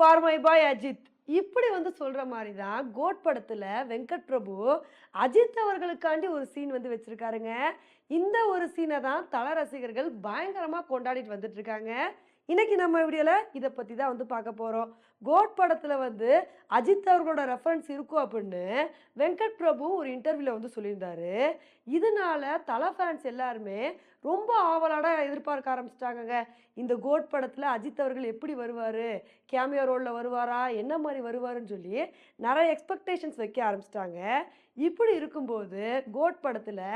For my boy Ajith இப்படி வந்து சொல்கிற மாதிரி தான் கோட் படத்தில் வெங்கட் பிரபு அஜித் அவர்களுக்காண்டி ஒரு சீன் வந்து வச்சுருக்காருங்க. இந்த ஒரு சீனை தான் தல ரசிகர்கள் பயங்கரமாக கொண்டாடிட்டு வந்துட்டு இருக்காங்க. இன்னைக்கு நம்ம வீடியோவில் இதை பற்றி தான் வந்து பார்க்க போகிறோம் கோட் படத்தில் வந்து அஜித் அவர்களோட ரெஃபரன்ஸ் இருக்கும் அப்படின்னு வெங்கட் பிரபு ஒரு இன்டர்வியூவில் வந்து சொல்லியிருந்தாரு. இதனால தல ஃபேன்ஸ் எல்லாருமே ரொம்ப ஆவலாட எதிர்பார்க்க ஆரம்பிச்சிட்டாங்கங்க. இந்த கோட் படத்தில் அஜித் அவர்கள் எப்படி வருவார்? கேமியா ரோலில் வருவாரா? என்ன மாதிரி வருவாருன்னு சொல்லி நிறைய எக்ஸ்பெக்டேஷன்ஸ் வைக்க ஆரம்பிச்சிட்டாங்க. இப்படி இருக்கும்போது கோட் படத்தில்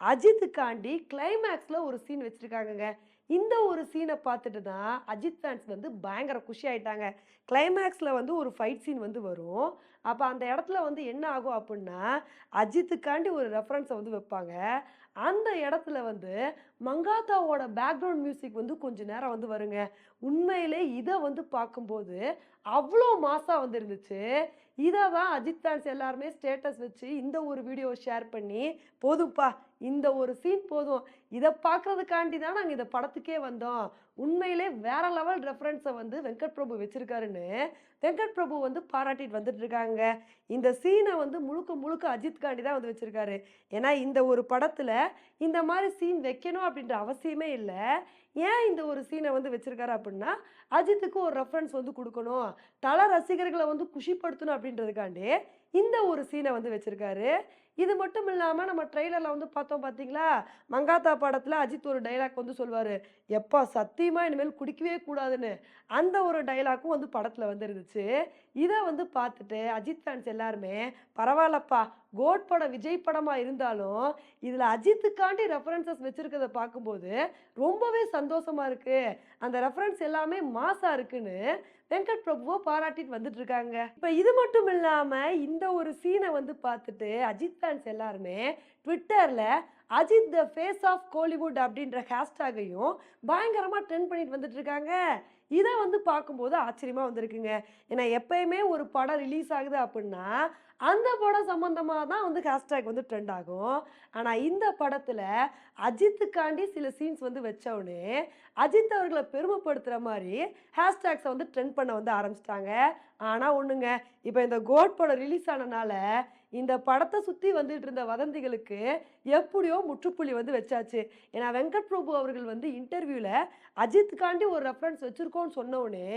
அஜித்துக்காண்டி கிளைமேக்ஸில் ஒரு சீன் வச்சுருக்காங்கங்க. இந்த ஒரு சீனை பார்த்துட்டு தான் அஜித் ஃபேன்ஸ் வந்து பயங்கர குஷி ஆயிட்டாங்க. கிளைமேக்ஸில் வந்து ஒரு ஃபைட் சீன் வந்து வரும். அப்போ அந்த இடத்துல வந்து என்ன ஆகும் அப்படின்னா அஜித்துக்காண்டி ஒரு ரெஃபரன்ஸை வந்து வைப்பாங்க. அந்த இடத்துல வந்து மங்காத்தாவோட பேக்ரவுண்ட் மியூசிக் வந்து கொஞ்ச நேரம் வந்து வருங்க. உண்மையிலே இதை வந்து பார்க்கும்போது அவ்வளோ மாசாக வந்துருந்துச்சு இதை தான் அஜித் ஃபேன்ஸ் எல்லாருமே ஸ்டேட்டஸ் வச்சு இந்த ஒரு வீடியோ ஷேர் பண்ணி போதும்ப்பா இந்த ஒரு சீன் போதும். இதை பார்க்கறதுக்காண்டி தான் நாங்கள் இந்த படத்துக்கே வந்தோம். உண்மையிலே வேற லெவல் ரெஃபரன்ஸை வந்து வெங்கட் பிரபு வச்சுருக்காருன்னு வெங்கட் பிரபு வந்து பாராட்டிட்டு வந்துட்டு இருக்காங்க. இந்த சீனை வந்து முழுக்க முழுக்க அஜித் காண்டி தான் வந்து வச்சுருக்காரு. ஏன்னா இந்த ஒரு படத்தில் இந்த மாதிரி சீன் வைக்கணும் அப்படின்ற அவசியமே இல்லை. ஏன் இந்த ஒரு சீனை வந்து வச்சிருக்காரு அப்படின்னா அஜித்துக்கு ஒரு ரெஃபரன்ஸ் வந்து கொடுக்கணும். தல ரசிகர்களை வந்து குஷிப்படுத்தணும் அப்படின்றதுக்காண்டி இந்த ஒரு சீனை வந்து வச்சிருக்காரு. இது மட்டும் இல்லாமல் நம்ம ட்ரெய்லரில் வந்து பார்த்தோம் பார்த்தீங்களா? மங்காத்தா படத்தில் அஜித் ஒரு டைலாக் வந்து சொல்வார் எப்பா சத்தியமாக இனிமேல் குடிக்கவே கூடாதுன்னு. அந்த ஒரு டைலாக்கும் வந்து படத்தில் வந்து இருந்துச்சு. இதை வந்து பார்த்துட்டு அஜித் ஃபேன்ஸ் எல்லாருமே பரவாயில்லப்பா கோட் படம் விஜய் படமாக இருந்தாலும் இதில் அஜித்துக்காண்டி ரெஃபரன்சஸ் வச்சுருக்கிறத பார்க்கும்போது ரொம்பவே சந்தோஷம் சந்தோஷமாக இருக்குது அந்த ரெஃபரன்ஸ் எல்லாமே மாசாக இருக்குன்னு வெங்கட் பிரபுவை பாராட்டிட்டு வந்துட்டு இருக்காங்க. இப்போ இது மட்டும் இல்லாமல் இந்த ஒரு சீனை வந்து பார்த்துட்டு அஜித் ஃபேன்ஸ் எல்லாருமே ட்விட்டரில் Ajith the face of Kollywood அப்படின்ற ஹேஷ்டாகையும் பயங்கரமாக ட்ரெண்ட் பண்ணிட்டு வந்துட்டு இருக்காங்க. இதை வந்து பார்க்கும்போது ஆச்சரியமாக வந்திருக்குங்க. ஏன்னா எப்பயுமே ஒரு படம் ரிலீஸ் ஆகுது அப்படின்னா அந்த படம் சம்மந்தமாக தான் வந்து ஹேஷ்டேக் வந்து ட்ரெண்ட் ஆகும். ஆனால் இந்த படத்தில் அஜித்துக்காண்டி சில சீன்ஸ் வந்து வச்சவுடனே அஜித் அவர்களை பெருமைப்படுத்துகிற மாதிரி ஹேஷ்டேக்ஸை வந்து ட்ரெண்ட் பண்ண வந்து ஆரம்பிச்சிட்டாங்க. ஆனால் ஒன்றுங்க இப்போ இந்த கோட் படம் ரிலீஸ் ஆனனால இந்த படத்தை சுற்றி வந்துட்டு இருந்த வதந்திகளுக்கு எப்படியோ முற்றுப்புள்ளி வந்து வச்சாச்சு. ஏன்னா வெங்கட் பிரபு அவர்கள் வந்து இன்டர்வியூவில் அஜித்துக்காண்டி ஒரு ரெஃபரன்ஸ் வச்சுருக்கோன்னு சொன்னோடனே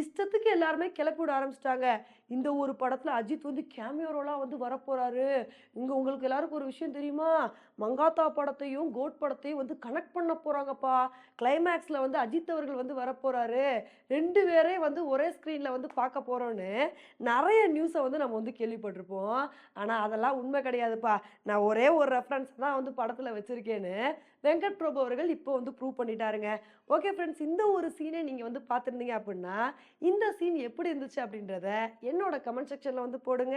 இஷ்டத்துக்கு எல்லாருமே கிளப்பி விட ஆரம்பிச்சிட்டாங்க. இந்த ஒரு படத்தில் அஜித் வந்து கேம் ரோலாக வந்து வரப்போகிறாரு இங்கே உங்களுக்கு எல்லாருக்கும் ஒரு விஷயம் தெரியுமா? மங்காத்தா படத்தையும் கோட் படத்தையும் வந்து கனெக்ட் பண்ண போகிறாங்கப்பா கிளைமேக்ஸில் வந்து அஜித் அவர்கள் வந்து வரப்போகிறாரு ரெண்டு பேரே வந்து ஒரே ஸ்க்ரீனில் வந்து பார்க்க போகிறோன்னு நிறைய நியூஸை வந்து நம்ம வந்து கேள்விப்பட்டிருப்போம். ஆனால் அதெல்லாம் உண்மை கிடையாதுப்பா. நான் ஒரே ஒரு ரெஃபரன்ஸ் தான் வந்து படத்தில் வச்சுருக்கேன்னு வெங்கட் பிரபு அவர்கள் இப்போ வந்து ப்ரூவ் பண்ணிட்டாருங்க. ஓகே ஃப்ரெண்ட்ஸ் இந்த ஒரு சீனை நீங்கள் வந்து பார்த்துருந்தீங்க அப்படின்னா இந்த சீன் எப்படி இருந்துச்சு அப்படின்றத என்னோட கமெண்ட் செக்ஷனில் வந்து போடுங்க.